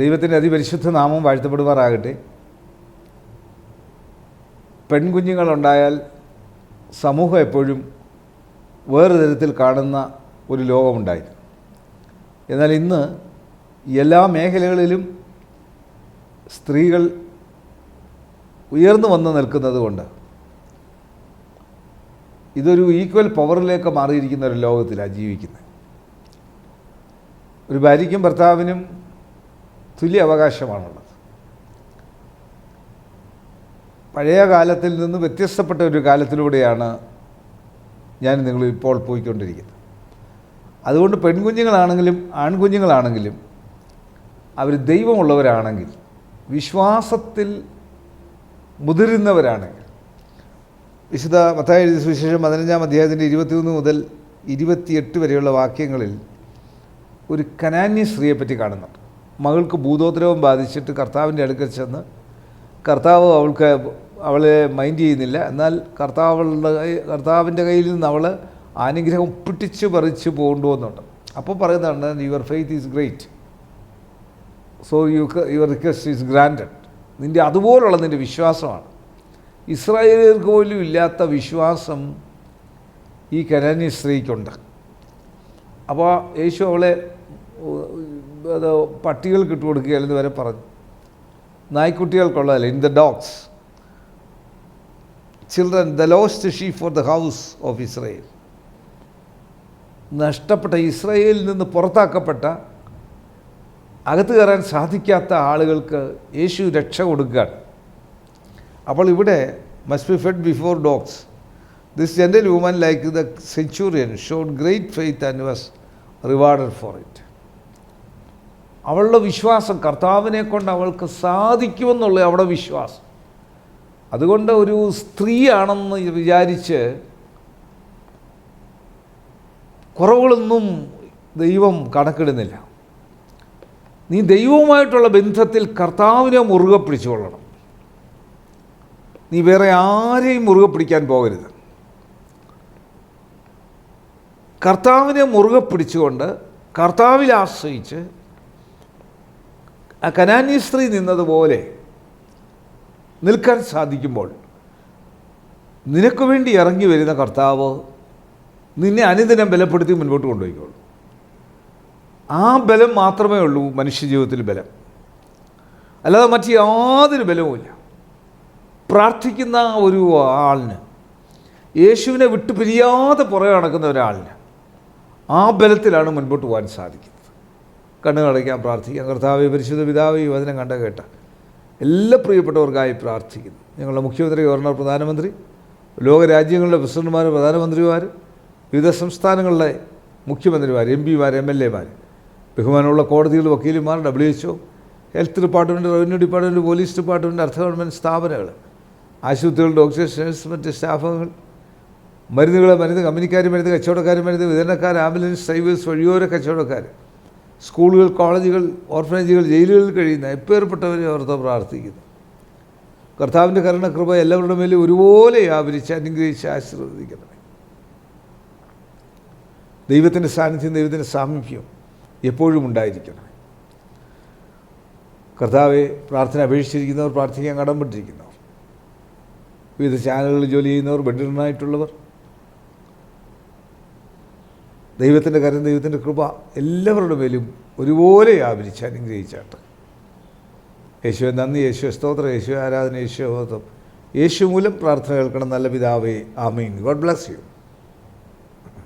ദൈവത്തിന്റെ അതിപരിശുദ്ധ നാമം വാഴ്ത്തപ്പെടുമാറാകട്ടെ. പെൺകുഞ്ഞുങ്ങളുണ്ടായാൽ സമൂഹം എപ്പോഴും വേറെ തരത്തിൽ കാണുന്ന ഒരു ലോകമുണ്ടായി എന്നാൽ ഇന്ന് എല്ലാ മേഖലകളിലും സ്ത്രീകൾ ഉയർന്നു വന്ന് നിൽക്കുന്നത് കൊണ്ട് ഇതൊരു ഈക്വൽ പവറിലേക്ക് മാറിയിരിക്കുന്ന ഒരു ലോകത്തിലാണ് ജീവിക്കുന്നത്. ഒരു ഭാര്യയ്ക്കും ഭർത്താവിനും തുല്യ അവകാശമാണുള്ളത് പഴയ കാലത്തിൽ നിന്ന് വ്യത്യസ്തപ്പെട്ട ഒരു കാലത്തിലൂടെയാണ് ഞാൻ നിങ്ങൾ ഇപ്പോൾ പോയിക്കൊണ്ടിരിക്കുന്നത്. അതുകൊണ്ട് പെൺകുഞ്ഞുങ്ങളാണെങ്കിലും ആൺകുഞ്ഞുങ്ങളാണെങ്കിലും അവർ ദൈവമുള്ളവരാണെങ്കിൽ വിശ്വാസത്തിൽ മുതിരുന്നവരാണെങ്കിൽ വിശുദ്ധ മത്തായ എഴുതിയ സുവിശേഷം പതിനഞ്ചാം അധ്യായത്തിന്റെ ഇരുപത്തിയൊന്ന് മുതൽ ഇരുപത്തിയെട്ട് വരെയുള്ള വാക്യങ്ങളിൽ ഒരു കനാന്യ സ്ത്രീയെപ്പറ്റി കാണുന്നുണ്ട്. മകൾക്ക് ഭൂതോദ്രവം ബാധിച്ചിട്ട് കർത്താവിന്റെ അടുക്കൽ ചെന്ന് കർത്താവ് അവൾക്ക് അവളെ മൈൻഡ് ചെയ്യുന്നില്ല. എന്നാൽ കർത്താവ് കൈ- കർത്താവിന്റെ കയ്യിൽ നിന്ന് അവൾ അനുഗ്രഹം പിടിച്ച് പറിച്ച് കൊണ്ടുപോകുന്നുണ്ട് അപ്പോൾ പറയുന്നതാണ് your faith is great so you your request is granted നിന്റെ അതുപോലുള്ള നിന്റെ വിശ്വാസമാണ്. ഇസ്രായേലിയർക്ക് പോലും ഇല്ലാത്ത വിശ്വാസം ഈ കനാനി സ്ത്രീക്കുണ്ട്. അപ്പോൾ യേശു അവളെ അത് പട്ടികൾക്ക് ഇട്ട് കൊടുക്കുകയല്ലെന്ന് വരെ പറഞ്ഞു. നായ്ക്കുട്ടികൾക്കുള്ളതല്ല in the dogs children the lost sheep for the house of Israel നഷ്ടപ്പെട്ട ഇസ്രയേലിൽ നിന്ന് പുറത്താക്കപ്പെട്ട അകത്ത് കയറാൻ സാധിക്കാത്ത ആളുകൾക്ക് യേശു രക്ഷ കൊടുക്കുകയാണ്. അപ്പോൾ ഇവിടെ must be fed before dogs this gentlewoman like the centurion showed great faith and was rewarded for it അവളുടെ വിശ്വാസം കർത്താവിനെ കൊണ്ട് അവൾക്ക് സാധിക്കുമെന്നുള്ള അവളുടെ വിശ്വാസം. അതുകൊണ്ട് ഒരു സ്ത്രീയാണെന്ന് വിചാരിച്ച് കുറവുകളൊന്നും ദൈവം കണക്കിടുന്നില്ല. നീ ദൈവവുമായിട്ടുള്ള ബന്ധത്തിൽ കർത്താവിനെ മുറുകെ പിടിച്ചുകൊള്ളണം. നീ വേറെ ആരെയും മുറുകെ പിടിക്കാൻ പോകരുത്. കർത്താവിനെ മുറുകെ പിടിച്ചുകൊണ്ട് കർത്താവിൽ ആശ്രയിച്ച് ആ കനാന്യ സ്ത്രീ നിന്നതുപോലെ നിൽക്കാൻ സാധിക്കുമ്പോൾ നിനക്ക് വേണ്ടി ഇറങ്ങി വരുന്ന കർത്താവ് നിന്നെ അനുദിനം ബലപ്പെടുത്തി മുൻപോട്ട് കൊണ്ടുപോയിക്കോളൂ. ആ ബലം മാത്രമേ ഉള്ളൂ മനുഷ്യജീവിതത്തിൽ ബലം. അല്ലാതെ മറ്റ് യാതൊരു ബലവുമില്ല പ്രാർത്ഥിക്കുന്ന ഒരു ആളിന് യേശുവിനെ വിട്ടു പിരിയാതെ പുറകെ നടക്കുന്ന ഒരാളിന് ആ ബലത്തിലാണ് മുൻപോട്ട് പോകാൻ സാധിക്കുന്നത്. കണ്ണുകളടയ്ക്കാൻ പ്രാർത്ഥിക്കാം കർത്താവ് പരിശുദ്ധ പിതാവ് ഈ വചനം കണ്ട കേട്ട. എല്ലാ പ്രിയപ്പെട്ടവർക്കായി പ്രാർത്ഥിക്കുന്നു. ഞങ്ങളുടെ മുഖ്യമന്ത്രി ഗവർണർ പ്രധാനമന്ത്രി ലോകരാജ്യങ്ങളുടെ പ്രസിഡന്റുമാർ പ്രധാനമന്ത്രിമാർ വിവിധ സംസ്ഥാനങ്ങളിലെ മുഖ്യമന്ത്രിമാർ എം പിമാർ എം എൽ എമാർ ബഹുമാനമുള്ള കോടതികൾ വക്കീലുമാർ W H O health department revenue department police department അർദ്ധ ഗവൺമെന്റ് സ്ഥാപനങ്ങൾ ആശുപത്രികൾ ഡോക്ടേഴ്സ് മറ്റ് സ്റ്റാഫുകൾ മരുന്നുകൾ മരുന്ന് കമ്പനിക്കാർ മരുന്ന് കച്ചവടക്കാർ മരുന്ന് വിതരണക്കാർ ആംബുലൻസ് ഡ്രൈവേഴ്സ് വഴിയോര കച്ചവടക്കാർ സ്കൂളുകൾ കോളേജുകൾ ഓർഫനേജുകൾ ജയിലുകളിൽ കഴിയുന്ന എപ്പേർപ്പെട്ടവരെ ഓർത്ത് പ്രാർത്ഥിക്കുന്നു. കർത്താവിന്റെ കരുണകൃപ എല്ലാവരുടെ മേലും ഒരുപോലെ വ്യാപരിച്ച് അനുഗ്രഹിച്ച് ആശീർവദിക്കണമേ. ദൈവത്തിന്റെ സാന്നിധ്യം ദൈവത്തിന്റെ സാമീപ്യം എപ്പോഴും ഉണ്ടായിരിക്കണം കർത്താവെ പ്രാർത്ഥന അപേക്ഷിച്ചിരിക്കുന്നവർ പ്രാർത്ഥിക്കാൻ കടംപെട്ടിരിക്കുന്നവർ വിവിധ ചാനലുകളിൽ ജോലി ചെയ്യുന്നവർ ബെഡിനായിട്ടുള്ളവർ ദൈവത്തിന്റെ കരം ദൈവത്തിന്റെ കൃപ എല്ലാവരുടെ മേലും ഒരുപോലെ വ്യാപരിച്ച് അനുഗ്രഹിച്ചാട്ട്. യേശുവെ നന്ദി യേശു സ്തോത്രം യേശു ആരാധന യേശു യേശു മൂലം പ്രാർത്ഥന കേൾക്കണം. നല്ല പിതാവേ ആമീൻ. God bless you.